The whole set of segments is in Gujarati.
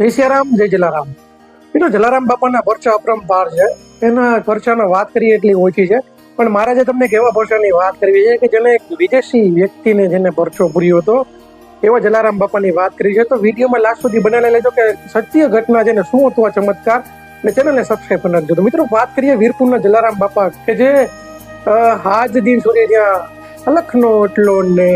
જય જય જલારામ. મિત્રો, જલારામ બાપાના પરચા અપરંપાર છે. એના પરચાનો વાત કરીએ એટલી ઓછી છે. પણ મારે જે તમને કેવા પરચાની વાત કરવી છે કે જેને એક વિદેશી વ્યક્તિને જેને પરચો પૂર્યો હતો, એવા જલારામ બાપાની વાત કરી છે. તો વિડીયોમાં લાસ્ટ સુધી બનાવીને લેજો કે સત્ય ઘટના છે ને શું હતું આ ચમત્કાર ને ચેનલને સબસ્ક્રાઈબ કરી નાખજો તો મિત્રો, વાત કરીએ વીરપુરના જલારામ બાપા કે જે હાજ દિન સુધી ત્યાં અલખનો એટલો ને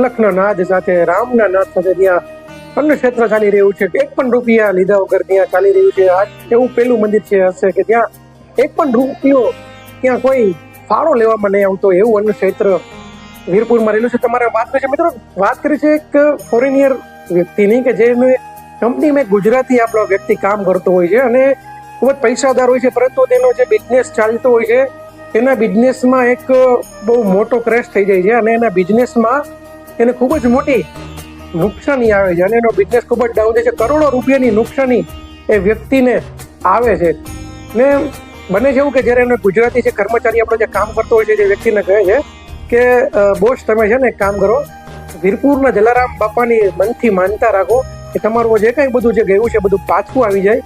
અલખના નાદ સાથે, રામના નાદ સાથે ત્યાં અન્ન ક્ષેત્ર ચાલી રહ્યું છે એક પણ રૂપિયા લીધા વગર ત્યાં ચાલી રહ્યું છે? આ એવું પેલું મંદિર છે હશે કે ત્યાં એક પણ રૂપિયો ત્યાં કોઈ ફાળો લેવામાં નહીં આવતો એવું અન્ન ક્ષેત્ર વીરપુરમાં રહેલું છે. તમારે વાત કરી છે મિત્રો? વાત કરી છે એક ફોરેનિયર વ્યક્તિની કે જેને કંપનીમાં ગુજરાતી આપણો વ્યક્તિ કામ કરતો હોય છે અને ખૂબ જ પૈસાદાર હોય છે, પરંતુ તેનો જે બિઝનેસ ચાલતો હોય છે, તેના બિઝનેસમાં એક બહુ મોટો ક્રેશ થઈ જાય છે અને એના બિઝનેસમાં એને ખૂબ જ મોટી નુકસાની આવે છે અને એનો બિઝનેસ ખૂબ જ ડાઉન થાય છે. કરોડો રૂપિયાની નુકસાની એ વ્યક્તિને આવે છે. ને બને છે એવું કે જ્યારે એને ગુજરાતી છે કર્મચારી આપણો જે કામ કરતો હોય છે, જે વ્યક્તિને કહે છે કે બોસ, તમે છે ને કામ કરો, વીરપુરના જલારામ બાપાની મનથી માનતા રાખો કે તમારું જે કંઈ બધું જે ગયું છે, બધું પાછું આવી જાય.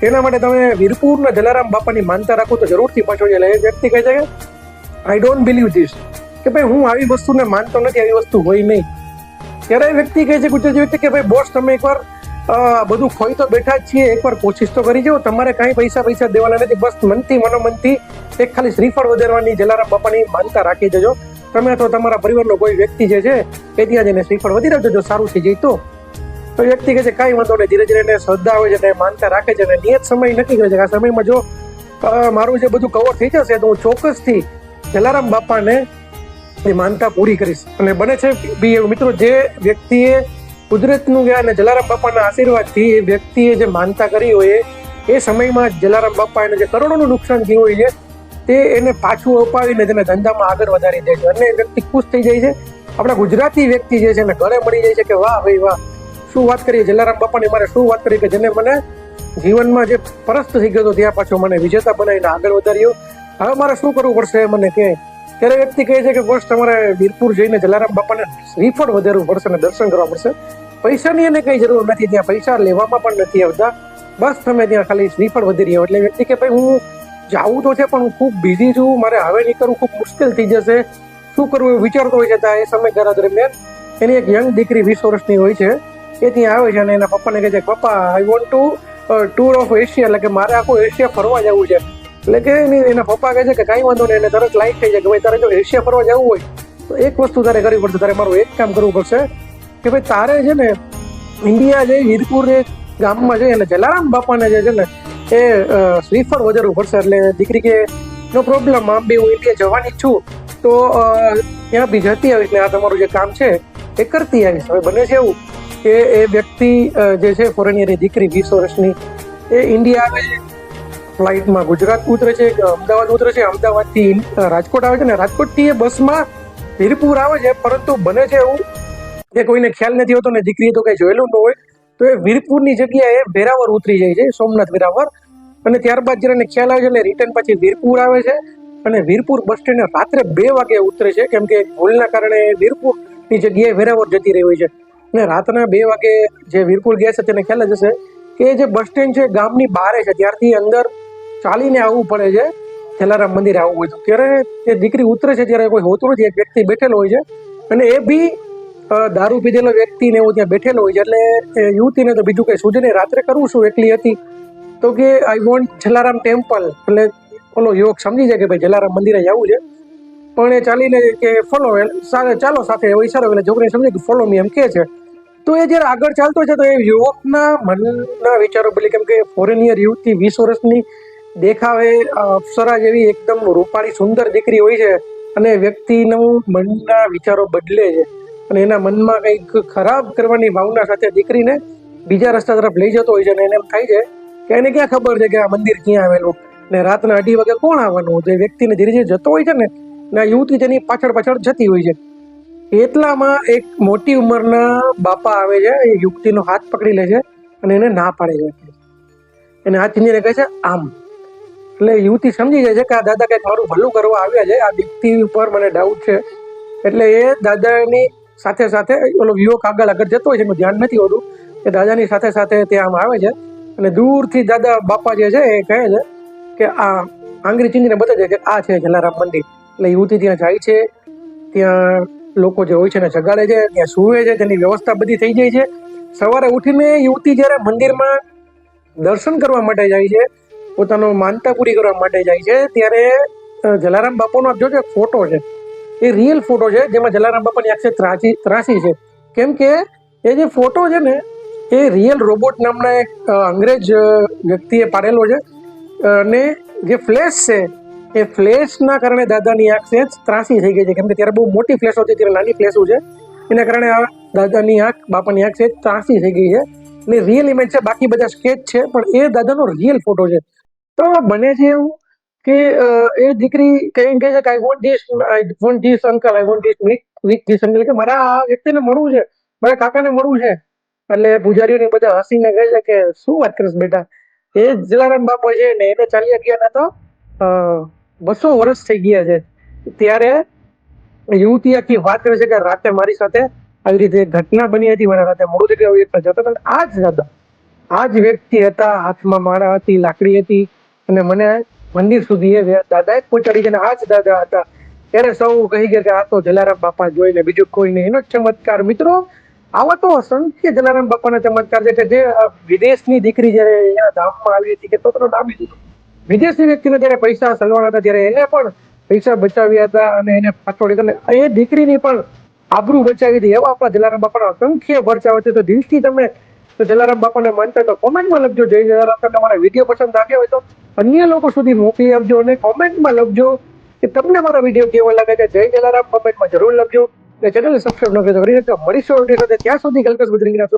તેના માટે તમે વીરપુરના જલારામ બાપાની માનતા રાખો તો જરૂરથી પાછો એટલે એ વ્યક્તિ કહે છે કે આઈ ડોન્ટ બિલીવ ધીસ કે ભાઈ, હું આવી વસ્તુને માનતો નથી, આવી વસ્તુ હોય નહીં. ત્યારે વ્યક્તિ કહે છે ગુજરાતી વ્યક્તિ કે ભાઈ, બોસ, તમે એકવાર બધું ખોઈ તો બેઠા જ છીએ. એકવાર કોશિશ તો કરી જાઓ. તમારે કાંઈ પૈસા પૈસા દેવાના નથી. બસ મનથી મનોમનથી એક ખાલી શ્રીફળ વધારવાની, જલારામ બાપાની માનતા રાખી દેજો તમે અથવા તમારા પરિવારનો કોઈ વ્યક્તિ જે છે એ ત્યાં જઈને શ્રીફળ વધી રહેજો જો સારું થઈ જાય તો. તો વ્યક્તિ કહે છે, કાંઈ વાંધો નહીં. ધીરે ધીરે એને શ્રદ્ધા હોય છે ને માનતા રાખે છે અને નિયત સમય નક્કી કરે છે આ સમયમાં જો મારું જે બધું કવર થઈ જશે, તો હું ચોક્કસથી જલારામ બાપાને એ માનતા પૂરી કરીશ. અને બને છે મિત્રો, જે વ્યક્તિએ કુદરતનું જ્ઞાન અને જલારામ બાપાના આશીર્વાદથી એ વ્યક્તિએ જે માનતા કરી હોય એ સમયમાં જલારામ બાપા એને જે કરોડોનું નુકસાન થયું હોય છે તે એને પાછું અપાવીને તેને ધંધામાં આગળ વધારી દે છે. અને એ વ્યક્તિ ખુશ થઈ જાય છે. આપણા ગુજરાતી વ્યક્તિ જે છે એને ગળે મળી જાય છે કે વાહ ભાઈ વાહ, શું વાત કરીએ જલારામ બાપાની મારે શું વાત કરી કે જેને મને જીવનમાં જે પરસ્ત થઈ ગયો હતો, ત્યાં પાછો મને વિજેતા બનાવીને આગળ વધાર્યો. હવે મારે શું કરવું પડશે? મને કહે ત્યારે વ્યક્તિ કહે છે કે બસ તમારે વીરપુર જઈને જલારામ બાપાને શ્રીફળ વધારવું પડશે અને દર્શન કરવા પડશે. પૈસાની એને કઈ જરૂર નથી, ત્યાં પૈસા લેવામાં પણ નથી આવતા. બસ તમે ત્યાં ખાલી શ્રીફળ વધારી રહ્યો એટલે વ્યક્તિ કે ભાઈ, હું જાવું તો છે, પણ હું ખૂબ બિઝી છું, મારે હવે નીકળવું ખૂબ મુશ્કેલ થઈ જશે. શું કરવું એવું વિચારતો હોય છે ત્યાં એ સમયગાળા દરમિયાન એની એક યંગ દીકરી વીસ વર્ષની હોય છે, એ ત્યાં આવે છે અને એના પપ્પાને કહે છે પપ્પા I want to tour of Asia એટલે કે મારે આખું એશિયા ફરવા જવું છે. એટલે કે એની પપ્પા કહે છે કે કાંઈ વાંધો નહીં એને તરત લાઈટ થઈ જાય કે ભાઈ તારે જો એશિયા ફરવા જવું હોય, તો એક વસ્તુ તારે કરવી પડશે, તારે મારું એક કામ કરવું પડશે કે ભાઈ તારે છે ને ઇન્ડિયા જે હિરપુર જે ગામમાં જઈ અને જલારામ બાપાને જે છે ને એ સ્લીફર વધારવું પડશે, એટલે દીકરી કે નો પ્રોબ્લેમ આમ બી હું ઇન્ડિયા જવાની છું. તો ત્યાં બી જતી આવીશ ને આ તમારું જે કામ છે, એ કરતી આવીશ હવે બને છે એવું કે એ વ્યક્તિ જે છે ફોરેનિયરની દીકરી વીસ વર્ષની, એ ઇન્ડિયા આવે ફ્લાઇટમાં ગુજરાત ઉતરે છે કે અમદાવાદ ઉતરે છે, અમદાવાદથી રાજકોટ આવે છે ને રાજકોટથી એ બસમાં વીરપુર આવે છે, પરંતુ બને છે એવું કે કોઈને ખ્યાલ નથી હોતો ને દીકરીએ તો કઈ જોયેલું ન હોય, તો એ વીરપુરની જગ્યાએ વેરાવર ઉતરી જાય છે, સોમનાથ વેરાવર અને ત્યારબાદ જ્યારે ખ્યાલ આવે છે, એટલે રિટર્ન પછી વીરપુર આવે છે. અને વીરપુર બસ સ્ટેન્ડ રાત્રે બે વાગે ઉતરે છે, કેમ કે ભૂલના કારણે વીરપુરની જગ્યાએ વેરાવર જતી રહી હોય છે. અને રાતના બે વાગે જે વીરપુર ગયા છે, તેને ખ્યાલ જ હશે કે જે બસ સ્ટેન્ડ છે, ગામની બહાર છે, ત્યારથી અંદર ચાલીને આવવું પડે છે. જલારામ મંદિરે આવવું હોય તો. ત્યારે એ દીકરી ઉતરે છે ત્યારે કોઈ હોતું નથી, એક વ્યક્તિ બેઠેલો હોય છે. અને એ બી દારૂ પીધેલો વ્યક્તિ ને એવું ત્યાં બેઠેલો હોય છે. એટલે એ યુવતીને તો બીજું કઈ સૂજે નહીં રાત્રે કરવું શું એકલી હતી. તો કે આઈ વોન્ટ જલારામ ટેમ્પલ. એટલે ઓલો યુવક સમજી જાય કે ભાઈ જલારામ મંદિરે જવું છે. પણ એ ચાલીને કે ફોલો ચાલો સાથે એવો ઈશારો એટલે છોકરી સમજે કે ફોલો મી એમ કે છે. તો એ જ્યારે આગળ ચાલતો છે તો એ યુવકના મનના વિચારો બદલે કેમ કે ફોરેનિયર યુવતી વીસ વર્ષની દેખાવે અપ્સરા જેવી એકદમ રૂપાળી સુંદર દીકરી હોય છે અને વ્યક્તિનું મનના વિચારો બદલે છે. અને એના મનમાં કંઈક ખરાબ કરવાની ભાવના સાથે દીકરીને બીજા રસ્તા તરફ લઈ જતો હોય છે અને એને એમ થાય છે કે એને ક્યાં ખબર છે કે આ મંદિર ક્યાં આવેલું ને રાતના અઢી વાગે કોણ આવવાનું? જે વ્યક્તિને ધીરે ધીરે જતો હોય છે ને આ યુવતી તેની પાછળ પાછળ જતી હોય છે. એટલામાં એક મોટી ઉંમરના બાપા આવે છે, એ યુવતીનો હાથ પકડી લે છે અને એને ના પાડે છે. એને હાથ ચીંધીને કહે છે, આમ. એટલે યુવતી સમજી જાય છે કે આ દાદા કંઈક મારું ભલું કરવા આવ્યા છે. આ વ્યક્તિ ઉપર મને ડાઉટ છે. એટલે એ દાદાની સાથે સાથે ઓલો યુવક આગળ આગળ જતો હોય છે એનું ધ્યાન નથી હોતું. એ દાદાની સાથે સાથે ત્યાં આમ આવે છે અને દૂરથી દાદા બાપા જે છે એ કહે છે કે આ આંગળી ચીંધીને બતાવે છે કે આ છે જલારામ મંદિર. એટલે યુવતી ત્યાં જાય છે, ત્યાં લોકો જે હોય છે ને જગાડે છે, ત્યાં સુવે છે, તેની વ્યવસ્થા બધી થઈ જાય છે. સવારે ઉઠીને યુવતી જ્યારે મંદિરમાં દર્શન કરવા માટે જાય છે પોતાનો માનતા પૂરી કરવા માટે જાય છે. ત્યારે જલારામ બાપાનો આપ જોજો ફોટો છે. એ રિયલ ફોટો છે, જેમાં જલારામ બાપાની આંખે ત્રાસી ત્રાસી છે. કેમ કે, એ જે ફોટો છે ને, એ રિયલ રોબોટ નામના એક અંગ્રેજ વ્યક્તિએ પાડેલો છે. અને જે ફ્લેશ છે, એ ફ્લેશના કારણે દાદાની આંખ છે ત્રાસી થઈ ગઈ છે. કેમ કે ત્યારે બહુ મોટી ફ્લેશ હતી, ત્યારે નાની ફ્લેશો છે? એના કારણે આ દાદાની આંખ, બાપાની આંખ છે ત્રાસી થઈ ગઈ છે. એટલે રિયલ ઇમેજ છે, બાકી બધા સ્કેચ છે, પણ એ દાદાનો રિયલ ફોટો છે. તો બને છે એવું કે એ દીકરી કઈ કહે છે કે I want this I want this uncle I want this meet with this uncle કે મારા આ વ્યક્તિને મળવું છે, મારા કાકાને મળવું છે. એટલે પૂજારીઓને બધા હસીને કહે છે કે, શું વાત કરીશ બેટા? એ જલારામ બાપો છે ને એને ચાલ્યા ગયા તો બસો વર્ષ થઈ ગયા છે. ત્યારે યુવતી આખી વાત કરે છે કે, રાતે મારી સાથે આવી રીતે ઘટના બની હતી, મારા રાતે મોડું થઈ ગયું એક જતો આ જ હતા આ જ વ્યક્તિ હતા, હાથમાં માળા હતી, લાકડી હતી. અને મને મંદિર સુધી એ દાદાએ પહોંચાડી અને આ જ દાદા હતા. ત્યારે સૌ કહી ગયા કે આ તો જલારામ બાપા જોઈને બીજું કોઈ નહીં. એનો ચમત્કાર. મિત્રો, આવા તો અસંખ્ય જલારામ બાપાના ચમત્કાર છે કે જે વિદેશની દીકરી જ્યારે અહીંયા ધામમાં આવી હતી કે તો તો નામી દીધું વિદેશી વ્યક્તિને જ્યારે પૈસા સલવાના હતા ત્યારે એને પણ પૈસા બચાવ્યા હતા અને એને પાછોડી અને એ દીકરીની પણ આબરૂ બચાવી હતી. એવા આપણા જલારામ બાપાના અસંખ્ય પરચાઓ છે. તો દિલથી તમે તો જલારામ બાપાને માનતા તો કોમેન્ટમાં લખજો. જય જલારામ. તો તમારા વીડિયો પસંદ આવ્યો હોય તો અન્ય લોકો સુધી મોકલી આપજો અને કોમેન્ટમાં લખજો કે તમને મારો વીડિયો કેવો લાગે છે. જય જલારામ. કોમેન્ટમાં જરૂર લખજો. અને ચેનલ સબસ્ક્રાઈબ ન કરી તો મળીશું ત્યાં સુધી કલ્પેશ ગુજરીના